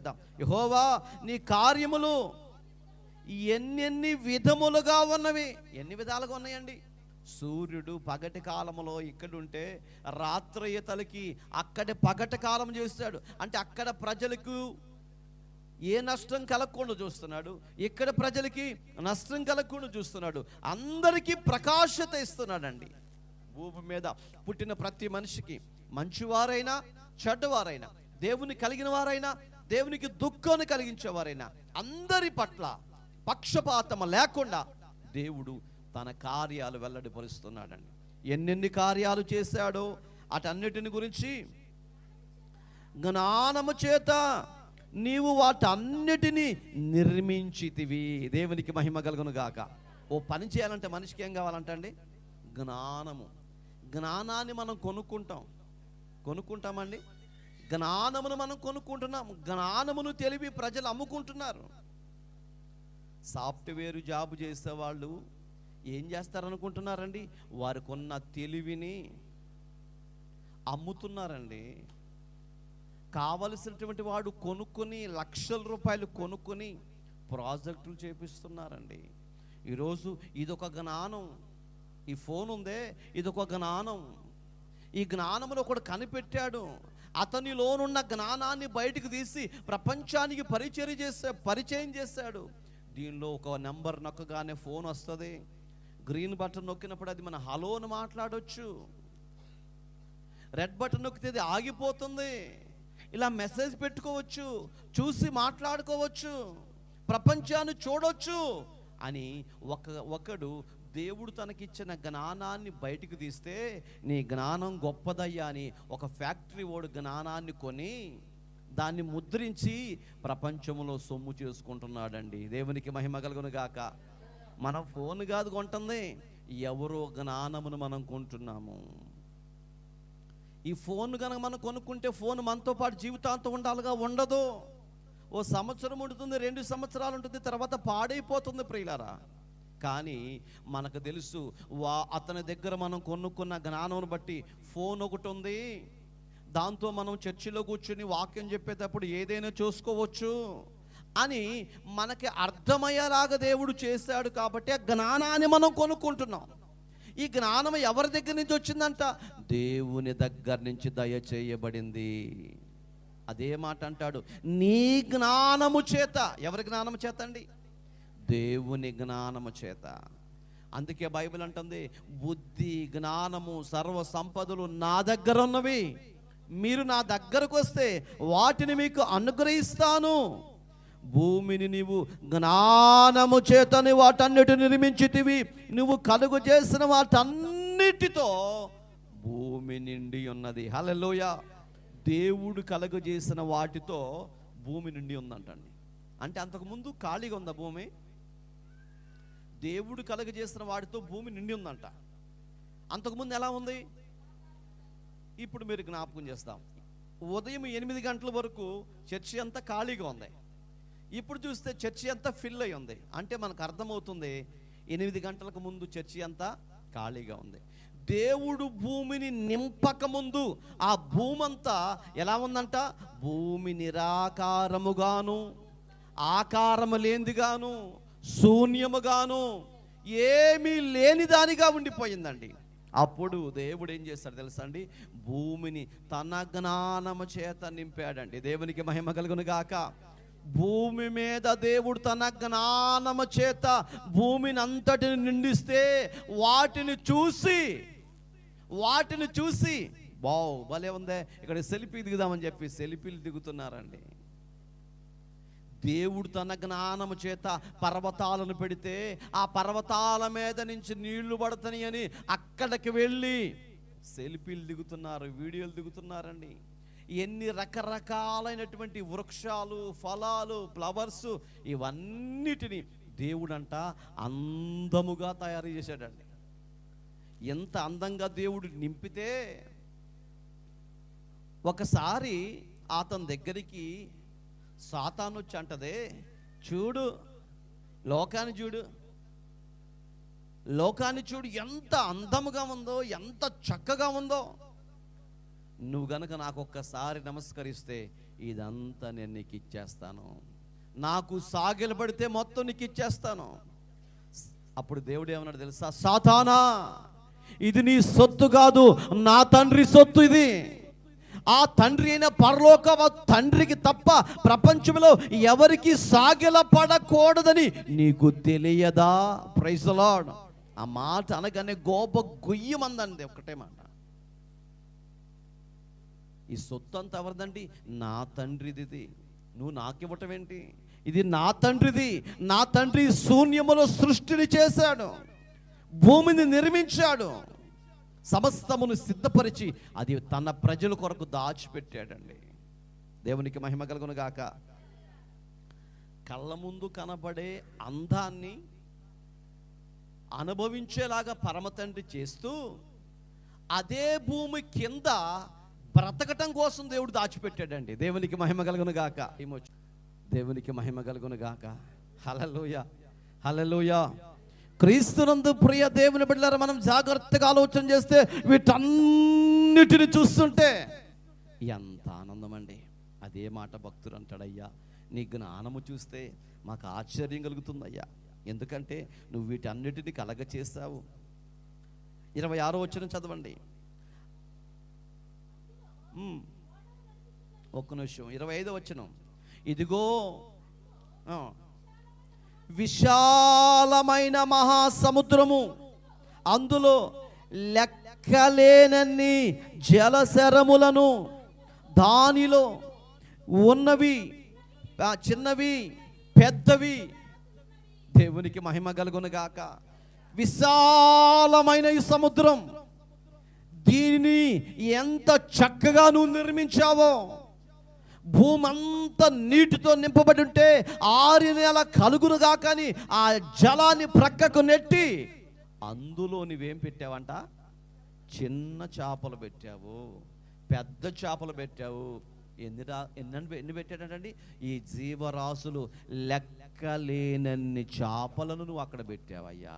చేద్దాం. యహోవా నీ కార్యములు ఎన్నెన్ని విధములుగా ఉన్నవి? ఎన్ని విధాలుగా ఉన్నాయండి? సూర్యుడు పగటి కాలములో ఇక్కడ ఉంటే రాత్రి ఈతలకి అక్కడ పగటి కాలం చేస్తాడు. అంటే అక్కడ ప్రజలకు ఏ నష్టం కలగకుండా చూస్తున్నాడు. ఇక్కడ ప్రజలకి నష్టం కలగకుండా చూస్తున్నాడు. అందరికీ ప్రకాశత ఇస్తున్నాడండి. భూమి మీద పుట్టిన ప్రతి మనిషికి మంచివారైనా చెడ్డవారైనా దేవుని కలిగిన వారైనా దేవునికి దుఃఖాన్ని కలిగించేవారైనా అందరి పట్ల పక్షపాతం లేకుండా దేవుడు తన కార్యాలు వెల్లడిపరుస్తున్నాడండి. ఎన్నెన్ని కార్యాలు చేశాడో అటన్నిటిని గురించి జ్ఞానము చేత నీవు వాటన్నిటినీ నిర్మించితివి. దేవునికి మహిమ కలుగును గాక. ఓ పని చేయాలంటే మనిషికి ఏం కావాలంట అండి? జ్ఞానము. జ్ఞానాన్ని మనం కొనుక్కుంటాం. కొనుక్కుంటామండి? జ్ఞానమును మనం కొనుక్కుంటున్నాం. జ్ఞానమును తెలివి ప్రజలు అమ్ముకుంటున్నారు. సాఫ్ట్వేర్ జాబ్ చేసే వాళ్ళు ఏం చేస్తారనుకుంటున్నారండి? వారికి ఉన్న తెలివిని అమ్ముతున్నారండి. కావలసినటువంటి వాడు కొనుక్కొని లక్షల రూపాయలు కొనుక్కొని ప్రాజెక్టులు చేపిస్తున్నారండి. ఈరోజు ఇదొక జ్ఞానం. ఈ ఫోన్ ఉందే ఇదొక జ్ఞానం. ఈ జ్ఞానమును ఒకడు కనిపెట్టాడు. అతనిలోనున్న జ్ఞానాన్ని బయటకు తీసి ప్రపంచానికి పరిచయం చేస్తే పరిచయం చేశాడు. దీనిలో ఒక నెంబర్ నొక్కగానే ఫోన్ వస్తుంది. గ్రీన్ బటన్ నొక్కినప్పుడు అది మన హలోను మాట్లాడవచ్చు రెడ్ బటన్ నొక్కితే అది ఆగిపోతుంది. ఇలా మెసేజ్ పెట్టుకోవచ్చు చూసి మాట్లాడుకోవచ్చు ప్రపంచాన్ని చూడొచ్చు. అని ఒక ఒకడు దేవుడు తనకిచ్చిన జ్ఞానాన్ని బయటకు తీస్తే నీ జ్ఞానం గొప్పదయ్యా అని ఒక ఫ్యాక్టరీ ఓడు జ్ఞానాన్ని కొని దాన్ని ముద్రించి ప్రపంచంలో సొమ్ము చేసుకుంటున్నాడండి. దేవునికి మహిమ కలుగును గాక. మన ఫోన్ కాదు కొంటుంది. ఎవరో జ్ఞానమును మనం కొంటున్నాము. ఈ ఫోన్ కనుక మనం కొనుక్కుంటే ఫోన్ మనతో పాటు జీవితాంతం ఉండాలిగా ఉండదు. ఓ సంవత్సరం ఉంటుంది రెండు సంవత్సరాలు ఉంటుంది తర్వాత పాడైపోతుంది ప్రియులారా. కానీ మనకు తెలుసు వా అతని దగ్గర మనం కొనుక్కున్న జ్ఞానం బట్టి ఫోన్ ఒకటి ఉంది. దాంతో మనం చర్చిలో కూర్చుని వాక్యం చెప్పేటప్పుడు ఏదైనా చూసుకోవచ్చు అని మనకి అర్థమయ్యేలాగా దేవుడు చేశాడు కాబట్టి ఆ జ్ఞానాన్ని మనం కొనుక్కుంటున్నాం. ఈ జ్ఞానం ఎవరి దగ్గర నుంచి వచ్చిందంట? దేవుని దగ్గర నుంచి దయచేయబడింది అదే మాట అంటాడు నీ జ్ఞానము చేత. ఎవరి జ్ఞానము చేత అండి దేవుని జ్ఞానము చేత. అందుకే బైబిల్ అంటుంది బుద్ధి జ్ఞానము సర్వ సంపదలు నా దగ్గర ఉన్నవి మీరు నా దగ్గరకు వస్తే వాటిని మీకు అనుగ్రహిస్తాను. భూమిని నీవు జ్ఞానము చేతని వాటన్నిటిని నిర్మించితివి. నువ్వు కలుగు చేసిన వాటన్నిటితో భూమి నిండి ఉన్నది. హల్లెలూయ. దేవుడు కలగజేసిన చేసిన వాటితో భూమి నిండి ఉందంటండి. అంటే అంతకుముందు ఖాళీగా ఉందా భూమి? దేవుడు కలగజేసిన వాటితో భూమి నిండి ఉందంట. అంతకుముందు ఎలా ఉంది? ఇప్పుడు మీరు జ్ఞాపకం చేస్తాం. ఉదయం ఎనిమిది గంటల వరకు చర్చి అంతా ఖాళీగా ఉంది. ఇప్పుడు చూస్తే చర్చి అంతా ఫిల్ అయి ఉంది. అంటే మనకు అర్థమవుతుంది ఎనిమిది గంటలకు ముందు చర్చి అంతా ఖాళీగా ఉంది. దేవుడు భూమిని నింపకముందు ఆ భూమంతా ఎలా ఉందంట? భూమి నిరాకారముగాను ఆకారము లేనిదిగాను శూన్యముగాను ఏమీ లేనిదానిగా ఉండిపోయిందండి. అప్పుడు దేవుడు ఏం చేస్తాడు తెలుసా అండి? భూమిని తన జ్ఞానము చేత నింపాడండి. దేవునికి మహిమ కలుగును గాక. భూమి మీద దేవుడు తన జ్ఞానము చేత భూమిని అంతటిని నిండిస్తే వాటిని చూసి వాటిని చూసి బావ్ భలే ఉందే. ఇక్కడ సెల్ఫీ దిగుదామని చెప్పి సెల్ఫీలు దిగుతున్నారండి. దేవుడు తన జ్ఞానము చేత పర్వతాలను పెడితే ఆ పర్వతాల మీద నుంచి నీళ్ళు పడతాయి అని అక్కడికి వెళ్ళి సెల్ఫీలు దిగుతున్నారు వీడియోలు దిగుతున్నారండి. ఎన్ని రకరకాలైనటువంటి వృక్షాలు ఫలాలు ఫ్లవర్స్ ఇవన్నిటిని దేవుడంట అందముగా తయారు చేశాడండి. ఎంత అందంగా దేవుడు నింపితే ఒకసారి అతని దగ్గరికి సాతాను వచ్చి అంటదే చూడు లోకాన్ని చూడు. లోకాన్ని చూడు ఎంత అందముగా ఉందో ఎంత చక్కగా ఉందో. నువ్వు గనక నాకు ఒక్కసారి నమస్కరిస్తే ఇదంతా నేను నీకు ఇచ్చేస్తాను నాకు సాగిలబడితే మొత్తం నీకు ఇచ్చేస్తాను అప్పుడు దేవుడు ఏమన్నాడు తెలుసా? సాతానా ఇది నీ సొత్తు కాదు నా తండ్రి సొత్తు ఇది. ఆ తండ్రి అయిన పరలోక తండ్రికి తప్ప ప్రపంచంలో ఎవరికి సాగిల పడకూడదని నీకు తెలియదా? ప్రైజలాడ్ ఆ మాట అనగానే గోప గుయ్యమందండి ఒకటే మాట. ఈ సొత్తు అంతా ఎవరిదండి? నా తండ్రిది నువ్వు నాకివ్వటం ఏంటి ఇది నా తండ్రిది. నా తండ్రి శూన్యములో సృష్టిని చేశాడు. భూమిని నిర్మించాడు. సమస్తమును సిద్ధపరిచి అది తన ప్రజల కొరకు దాచిపెట్టాడండి. దేవునికి మహిమ కలుగును గాక. కళ్ళ ముందు కనబడే అందాన్ని అనుభవించేలాగా పరమతండ్రి చేస్తూ అదే భూమి కింద బ్రతకటం కోసం దేవుడు దాచిపెట్టాడండి. దేవునికి మహిమ కలుగును గాక. ఏమొచ్చు? దేవునికి మహిమ కలుగును గాక. హలలోయ హలలోయ క్రీస్తునందు ప్రియ దేవుని బిడ్డలారా మనం జాగ్రత్తగా ఆలోచన చేస్తే వీటన్నిటిని చూస్తుంటే ఎంత ఆనందం అండి అదే మాట భక్తుడు అంటాడయ్యా నీ జ్ఞానము చూస్తే మాకు ఆశ్చర్యం కలుగుతుందయ్యా. ఎందుకంటే నువ్వు వీటన్నిటిని కలగ చేస్తావు ఇరవై ఆరో వచ్చిన చదవండి. ఒక్క నిమిషం. ఇరవై ఐదో వచ్చిన ఇదిగో విశాలమైన మహాసముద్రము. అందులో లెక్కలేనన్ని జలశరములను దానిలో ఉన్నవి చిన్నవి పెద్దవి దేవునికి మహిమ కలుగునుగాక. విశాలమైన ఈ సముద్రం. దీనిని ఎంత చక్కగా నువ్వు నిర్మించావో భూమి అంతా నీటితో నింపబడి ఉంటే ఆరి నెల కలుగురుగా కానీ ఆ జలాన్ని ప్రక్కకు నెట్టి అందులో నువ్వేం పెట్టావంట? చిన్న చేపలు పెట్టావు పెద్ద చేపలు పెట్టావు. ఎన్ని రా ఎన్ని ఎన్ని పెట్టాడంటండి? ఈ జీవరాశులు లెక్కలేనన్ని చేపలను నువ్వు అక్కడ పెట్టావయ్యా.